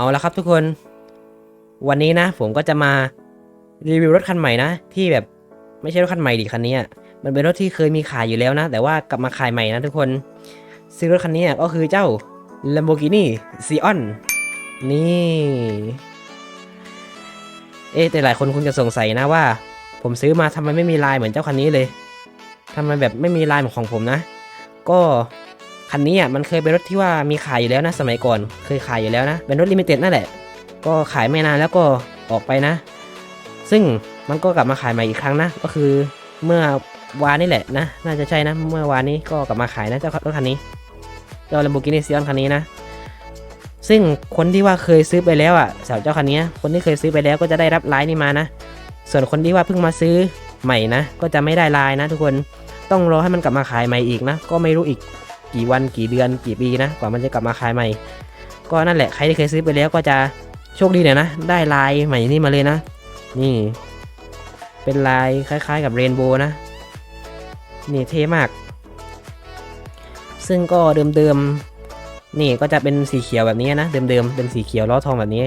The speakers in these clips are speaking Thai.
เอาละครับทุกคน วันนี้นะ ผมก็จะมารีวิวรถคันใหม่นะ ที่แบบไม่ใช่รถคันใหม่ดิคันนี้อะมันเป็นรถที่เคยมีขายอยู่แล้วนะ แต่ว่ากลับมาขายใหม่นะทุกคน ซึ่งรถคันนี้ก็คือเจ้า Lamborghini Sion นี่ เอ๊แต่หลายคนคงจะสงสัยนะว่า ผมซื้อมาทำไมไม่มีลายเหมือนเจ้าคันนี้เลยทำไมแบบไม่มีลายเหมือนของผมนะ ก็ คันนี้อะมันเคยเป็นรถที่ว่ามีขายอยู่แล้วนะสมัยก่อน เคยขายอยู่แล้วนะ เป็นรถลิมิเต็ดนั่นแหละ ก็ขายไม่นานแล้วก็ออกไปนะ ซึ่งมันก็กลับมาขายใหม่อีกครั้งนะ ก็คือเมื่อวานนี่แหละนะ น่าจะใช่นะ เมื่อวานนี้ก็กลับมาขายนะเจ้ารถคันนี้ เจ้า Lamborghini Sion คันนี้นะ ซึ่งคนที่ว่าเคยซื้อไปแล้วอะสาวเจ้าคันนี้ คนที่เคยซื้อไปแล้วก็จะได้รับไลายนี้มานะ ส่วนคนที่ว่าเพิ่งมาซื้อใหม่นะ ก็จะไม่ได้ไลายนะ ทุกคน ต้องรอให้มันกลับมาขายใหม่อีกนะ ก็ไม่รู้อีก กี่วันกี่เดือนกี่ปีนะกว่ามันจะกลับมาขายใหม่ ก็นั่นแหละใครที่เคยซื้อไปแล้วก็จะโชคดีหน่อยนะ ได้ลายใหม่นี่มาเลยนะ นี่ เป็นลายคล้ายๆ กับเรนโบว์นะ นี่เท่มาก ซึ่งก็เดิมๆนี่ก็จะเป็นสีเขียวแบบนี้นะ เดิมๆเป็นสีเขียวล้อทองแบบนี้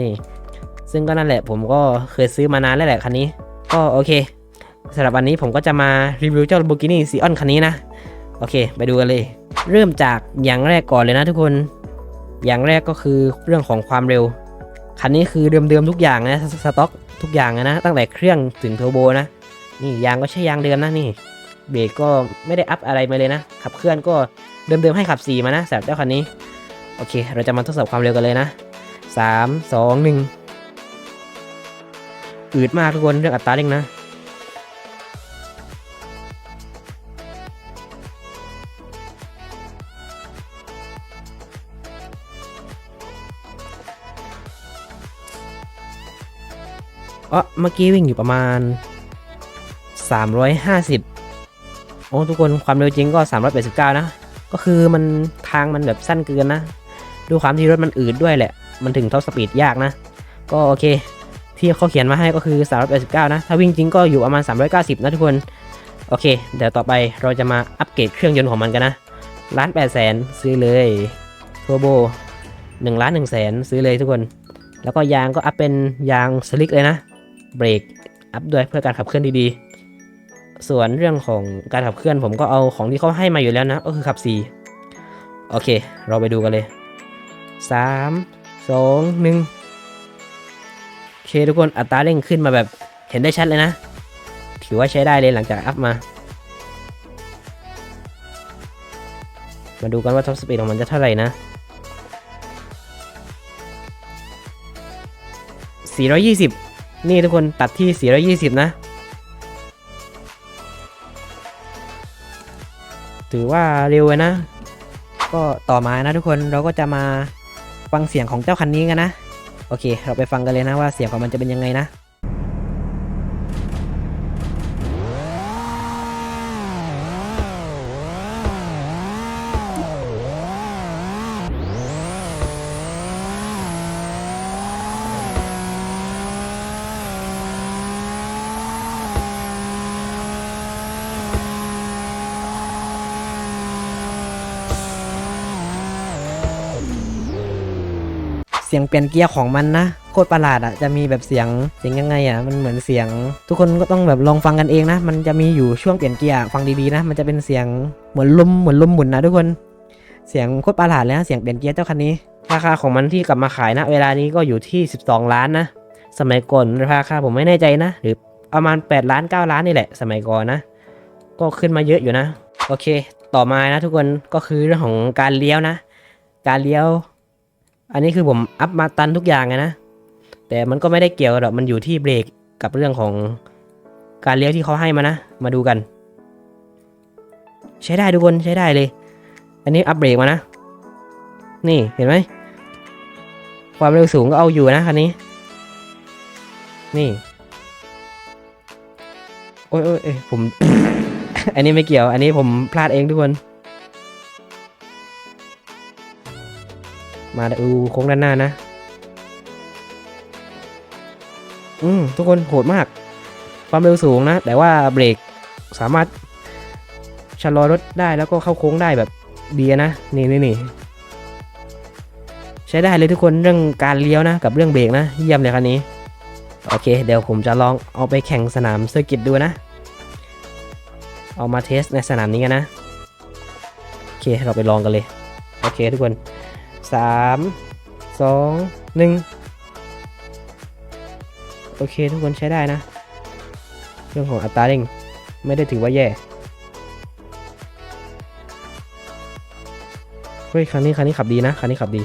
นี่ ซึ่งก็นั่นแหละผมก็เคยซื้อมานานแล้วแหละคันนี้ ก็โอเคสำหรับวันนี้ผมก็จะมารีวิวเจ้า Lamborghini Sion คันนี้นะ โอเค ไปดูกันเลย เริ่มจากอย่างแรกก่อนเลยนะทุกคน อย่างแรกก็คือเรื่องของความเร็ว คันนี้คือเดิมๆทุกอย่างนะสต็อกทุกอย่างนะ ตั้งแต่เครื่องถึงเทอร์โบนะ นี่ยางก็ใช่ยางเดิมนะนี่ เบรกก็ไม่ได้อัพอะไรมาเลยนะ ขับเคลื่อนก็เดิมๆให้ขับ 4 มานะสำหรับเจ้าคันนี้ โอเค เราจะมาทดสอบความเร็วกันเลยนะ 3 2 1อืดมากทุกคนเรื่องอัตราเร่งนะ อ๋อเมื่อกี้วิ่งอยู่ประมาณ 350 โอ้ทุกคนความเร็วจริงก็ 389 นะ ก็คือมันทางมันแบบสั้นเกินนะ ดูความที่รถมันอืดด้วยแหละ มันถึงท็อปสปีดยากนะ ก็โอเค ที่เขาเขียนมาให้ก็คือ 389 นะ ถ้าวิ่งจริงก็อยู่ประมาณ 390 นะทุกคน โอเค เดี๋ยวต่อไปเราจะมาอัปเกรดเครื่องยนต์ของมันกันนะล้าน8แสนซื้อเลยทอร์โบ1ล้าน1แสนซื้อเลยทุกคน แล้วก็ยางก็อัพเป็นยางสลิกเลยนะ เบรกอัพด้วยเพื่อการขับเคลื่อนดีๆ ส่วนเรื่องของการขับเคลื่อนผมก็เอาของที่เขาให้มาอยู่แล้วนะ ก็คือขับ 4 โอเค เราไปดูกันเลย 3 2 1 โอเคทุกคนอัตราเร่งขึ้นมาแบบเห็นได้ชัดเลยนะ ถือว่าใช้ได้เลยหลังจากอัพมา มาดูกันว่าท็อปสปีดของมันจะเท่าไหร่นะ420 นี่ทุกคนตัดที่ 420 นะ ถือว่าเร็วเลยนะ ก็ต่อมานะทุกคนเราก็จะมาฟังเสียงของเจ้าคันนี้กันนะ โอเค เราไปฟังกันเลยนะว่าเสียงของมันจะเป็นยังไงนะ สียงเปลี่ยนเกียร์ของมันนะโคตรประหลาดอะจะมีแบบเสียงเสียงยังไงอะมันเหมือนเสียง ทุกคนก็ต้องแบบลองฟังกันเองนะ มันจะมีอยู่ช่วงเปลี่ยนเกียร์ฟังดีๆนะ มันจะเป็นเสียงเหมือนลมเหมือนลมหมุนนะทุกคนเสียงโคตรประหลาดเลยนะเสียงเปลี่ยนเกียร์เจ้าคันนี้ ราคาของมันที่กลับมาขายนะ เวลานี้ก็อยู่ที่ 12 ล้านนะ สมัยก่อนราคาผมไม่แน่ใจนะ หรือประมาณ 8 ล้าน 9 ล้านนี่แหละ สมัยก่อนนะ ก็ขึ้นมาเยอะอยู่นะ โอเค ต่อมานะทุกคนก็คือเรื่องของการเลี้ยวนะ การเลี้ยว อันนี้คือผมอัพมาตันทุกอย่างเลยนะ แต่มันก็ไม่ได้เกี่ยวหรอก มันอยู่ที่เบรกกับเรื่องของการเลี้ยวที่เขาให้มานะ มาดูกัน ใช้ได้ทุกคนใช้ได้เลย อันนี้อัพเบรกมานะ นี่เห็นไหม ความเร็วสูงก็เอาอยู่นะคันนี้ นี่ โอ้ยโอ้ยผม อันนี้ไม่เกี่ยว อันนี้ผมพลาดเองทุกคน มาดูโค้งด้านหน้านะ อืมทุกคนโหดมาก ความเร็วสูงนะ แต่ว่าเบรกสามารถชะลอรถได้แล้วก็เข้าโค้งได้แบบดีนะ นี่นี่นี่ใช้ช้ได้เลยทุกคนเรื่องการเลี้ยวนะ กับเรื่องเบรกนะเยี่ยมเลยคันนี้ โอเค เดี๋ยวผมจะลองเอาไปแข่งสนามเซอร์กิตดูนะ เอามาเทสในสนามนี้กันนะ โอเคเราไปลองกันเลย โอเคทุกคน 3 2 1 โอเคทุกคนใช้ได้นะ เรื่องของอัตราเร่งไม่ได้ถือว่าแย่ เฮ้ย คันนี้คันนี้ขับดีนะ คันนี้ขับดี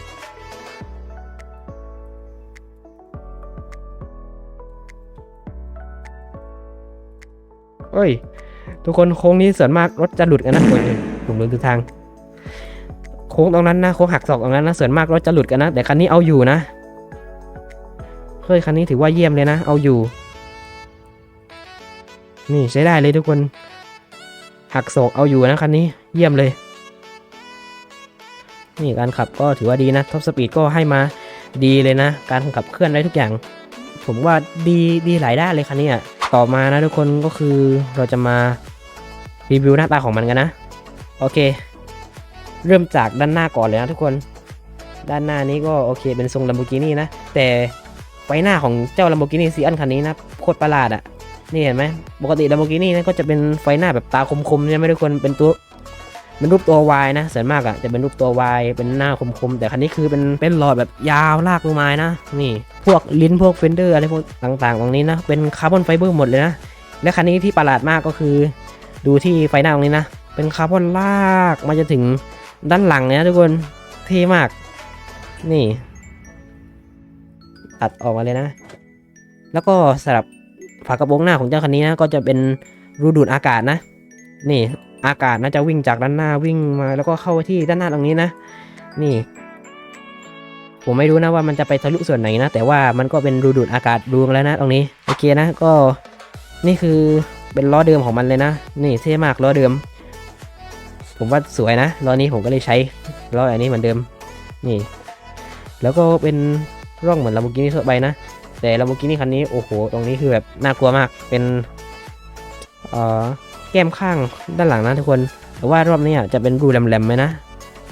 เฮ้ย ทุกคนโค้งนี้ส่วนมากรถจะหลุดกันนะคนผมเดินทาง ค้งตรงนั้นนะโค้งหักศอกตรงนั้นนะส่วนมากรถจะหลุดกันนะ แต่คันนี้เอาอยู่นะเฮ้ยคันนี้ถือว่าเยี่ยมเลยนะ เอาอยู่ นี่ใช้ได้เลยทุกคน หักศอกเอาอยู่นะคันนี้เยี่ยมเลย นี่การขับก็ถือว่าดีนะท็อปสปีดก็ให้มาดีเลยนะ การขับเคลื่อนได้ทุกอย่าง ผมว่าดีดีหลายด้านเลยคันนี้อะต่อมานะทุกคนก็คือเราจะมารีวิวหน้าตาของมันกันนะ โอเค เริ่มจากด้านหน้าก่อนเลยนะทุกคน ด้านหน้านี้ก็โอเคเป็นทรง Lamborghini นะ แต่ไฟหน้าของเจ้า Lamborghini ซีอันคันนี้นะโคตรประหลาดอะ นี่เห็นไหมปกติ Lamborghini นะก็จะเป็นไฟหน้าแบบตาคมๆใช่ไหมทุกคนเป็นตัวเป็นรูปตัว Y นะส่วนมากอะจะเป็นรูปตัว Y เป็นหน้าคมๆแต่คันนี้คือเป็นเป็นหลอดแบบยาวลากลงมานะ นี่ พวกลิ้นพวกเฟนเดอร์อะไรพวกต่างๆ ตรงนี้นะ เป็นคาร์บอนไฟเบอร์หมดเลยนะและคันนี้ที่ประหลาดมากก็คือ ดูที่ไฟหน้าตรงนี้นะ เป็นคาร์บอนลากมาจะถึง ด้านหลังเลยนะทุกคนเท่มาก นี่ ตัดออกมาเลยนะ แล้วก็สำหรับฝากระโปรงหน้าของเจ้าคันนี้นะก็จะเป็นรูดูดอากาศนะ นี่อากาศน่าจะวิ่งจากด้านหน้าวิ่งมา แล้วก็เข้าที่ด้านหน้าตรงนี้นะ นี่ ผมไม่รู้นะว่ามันจะไปทะลุส่วนไหนนะ แต่ว่ามันก็เป็นรูดูดอากาศรูแล้วนะตรงนี้โอเคนะก็นี่คือเป็นล้อเดิมของมันเลยนะ นี่เท่มากล้อเดิม ผมว่าสวยนะล้อนี้ผมก็เลยใช้ล้ออันนี้เหมือนเดิม นี่ แล้วก็เป็นร่องเหมือน Lamborghini ทั่วไปนะ แต่ Lamborghini คันนี้ โอ้โห ตรงนี้คือแบบน่ากลัวมาก เป็นเอ่อแก้มข้างด้านหลังนะทุกคน แต่ว่ารอบนี้อะจะเป็นรูแหลมๆไหมนะ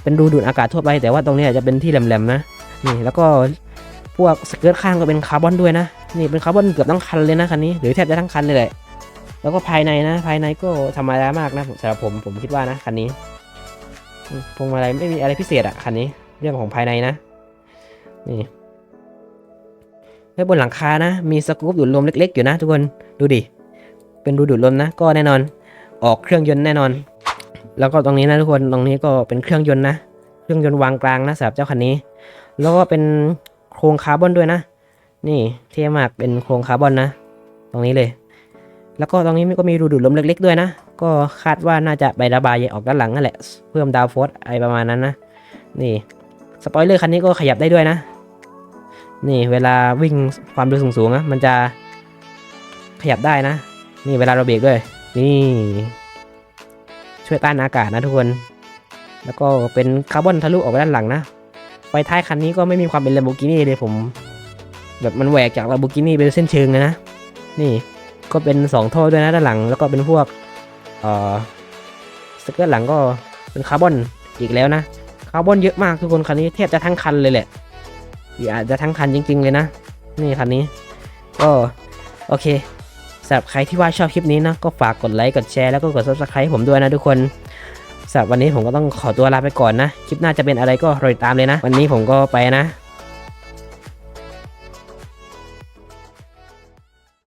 เป็นรูดูดอากาศทั่วไป แต่ว่าตรงนี้จะเป็นที่แหลมๆนะ นี่ แล้วก็พวกสเกิร์ตข้างก็เป็นคาร์บอนด้วยนะ นี่เป็นคาร์บอนเกือบทั้งคันเลยนะคันนี้ หรือแทบจะทั้งคันเลยแหละ แล้วก็ภายในนะ ภายในก็ธรรมดามากนะสำหรับผมผมคิดว่านะคันนี้พวงมาลัยไม่มีอะไรพิเศษอะคันนี้ เรื่องของภายในนะนี่แล้วบนหลังคานะ มีสกู๊ปดูดลมเล็ก ๆ อยู่นะทุกคนดูดิเป็นรูดูดลมนะ ก็แน่นอน ออกเครื่องยนต์แน่นอน แล้วก็ตรงนี้นะทุกคนตรงนี้ก็เป็นเครื่องยนต์นะ เครื่องยนต์วางกลางนะสำหรับเจ้าคันนี้ แล้วก็เป็นโครงคาร์บอนด้วยนะ นี่เท่มากเป็นโครงคาร์บอนนะ ตรงนี้เลย แล้วก็ตรงนี้ก็มีรูดูดลมเล็กๆด้วยนะ ก็คาดว่าน่าจะไประบายออกด้านหลังนั่นแหละ เพิ่มดาวโฟร์อะไรประมาณนั้นนะ นี่สปอยเลอร์คันนี้ก็ขยับได้ด้วยนะ นี่เวลาวิ่งความเร็วสูงๆนะมันจะขยับได้นะ นี่เวลาเราเบรกด้วย นี่ ช่วยต้านอากาศนะทุกคน แล้วก็เป็นคาร์บอนทะลุออกไปด้านหลังนะไฟท้ายคันนี้ก็ไม่มีความเป็น Lamborghini เลยผม แบบมันแหวกจาก Lamborghini เป็นเส้นเชิงเลยนะ นี่ ก็เป็น 2 ท่อด้วยนะด้านหลัง แล้วก็เป็นพวกเอ่อสเกิร์ตหลังก็เป็นคาร์บอนอีกแล้วนะคาร์บอนเยอะมากทุกคนคันนี้แทบจะทั้งคันเลยแหละออาจจะทั้งคันจริง ๆ เลยนะ นี่คันนี้ ก็โอเคสำหรับใครที่ว่าชอบคลิปนี้นะ ก็ฝากกดไลค์กดแชร์แล้วก็กด subscribe ผมด้วยนะทุกคนสำหรับวันนี้ผมก็ต้องขอตัวลาไปก่อนนะ คลิปหน้าจะเป็นอะไรก็รอติดตามเลยนะ วันนี้ผมก็ไปนะ